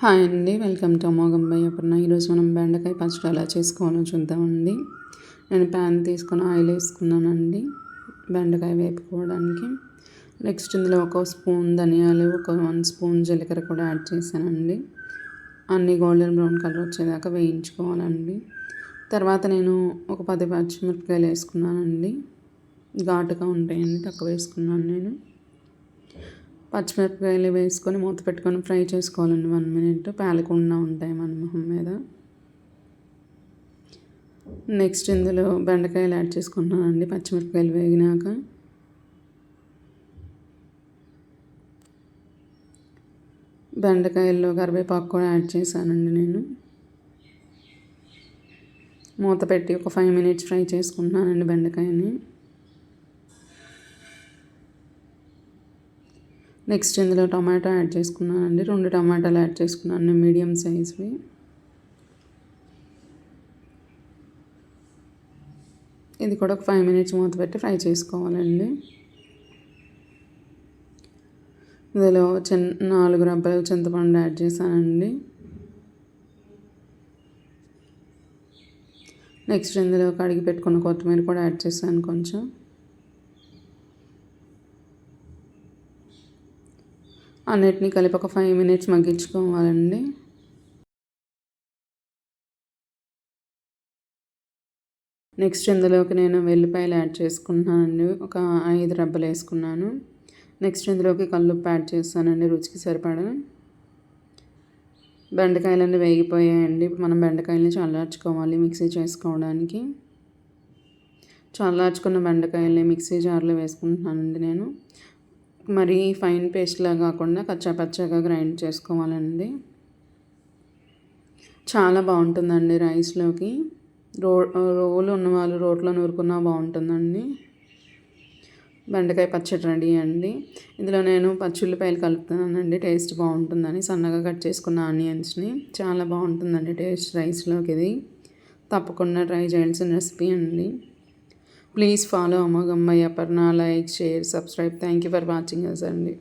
Hi అండి welcome to అమోఘంబై Aparna. ఈరోజు మనం బెండకాయ పచ్చడి ఎలా చేసుకోవాలో చూద్దామండి. నేను ప్యాన్ తీసుకొని ఆయిల్ వేసుకున్నానండి బెండకాయ వేపుకోవడానికి. నెక్స్ట్ ఇందులో ఒక స్పూన్ ధనియాలు ఒక వన్ స్పూన్ జీలకర్ర కూడా యాడ్ చేశానండి. అన్ని గోల్డెన్ బ్రౌన్ కలర్ వచ్చేదాకా వేయించుకోవాలండి. తర్వాత నేను ఒక పది పచ్చిమిరపకాయలు వేసుకున్నానండి. ఘాటుగా ఉంటాయండి తక్కువ వేసుకున్నాను నేను. పచ్చిమిరపకాయలు వేసుకొని మూత పెట్టుకొని ఫ్రై చేసుకోవాలండి వన్ మినిట్. పేలకుండా ఉంటాయి మన మొహం మీద. నెక్స్ట్ ఇందులో బెండకాయలు యాడ్ చేసుకుంటున్నానండి పచ్చిమిరపకాయలు వేగినాక. బెండకాయల్లో కరివేపాకు కూడా యాడ్ చేశానండి నేను. మూత పెట్టి ఒక ఫైవ్ మినిట్స్ ఫ్రై చేసుకుంటున్నానండి బెండకాయని. నెక్స్ట్ ఇందులో టమాటా యాడ్ చేసుకున్నానండి. రెండు టమాటాలు యాడ్ చేసుకున్నాను మీడియం సైజ్వి. ఇది కూడా ఒక ఫైవ్ మినిట్స్ మూత పెట్టి ఫ్రై చేసుకోవాలండి. ఇందులో చిన్న నాలుగు రబ్బలు చింతపండు యాడ్ చేశానండి. నెక్స్ట్ ఇందులో కడిగి పెట్టుకున్న కొత్తిమీర కూడా యాడ్ చేశాను కొంచెం. అన్నిటినీ కలిపి ఒక ఫైవ్ మినిట్స్ మగ్గించుకోవాలండి. నెక్స్ట్ ఇందులోకి నేను వెల్లిపాయలు యాడ్ చేసుకుంటున్నానండి. ఒక ఐదు రెబ్బలు వేసుకున్నాను. నెక్స్ట్ ఇందులోకి కల్లుప్పు యాడ్ చేస్తానండి రుచికి సరిపడా. బెండకాయలన్నీ వేగిపోయాయండి. మనం బెండకాయలని చల్లార్చుకోవాలి మిక్సీ చేసుకోవడానికి. చల్లార్చుకున్న బెండకాయలని మిక్సీ జార్లో వేసుకుంటున్నానండి నేను. మరి ఫైన్ పేస్ట్లా కాకుండా కచ్చాపచ్చాగా గ్రైండ్ చేసుకోవాలండి. చాలా బాగుంటుందండి రైస్లోకి. రో రోలు ఉన్నవాళ్ళు రోట్లో నూరుకున్నా బాగుంటుందండి. బెండకాయ పచ్చడి రెడీ అండి. ఇందులో నేను పచ్చుల్లిపాయలు కలుపుతున్నానండి టేస్ట్ బాగుంటుందని సన్నగా కట్ చేసుకున్న ఆనియన్స్ని. చాలా బాగుంటుందండి టేస్ట్ రైస్లోకి ఇది తప్పకుండా ట్రై చేయాల్సిన రెసిపీ అండి. ప్లీజ్ ఫాలో అమ్మగమ్మయ్య పర్ణ like share subscribe. Thank you for watching us అండి.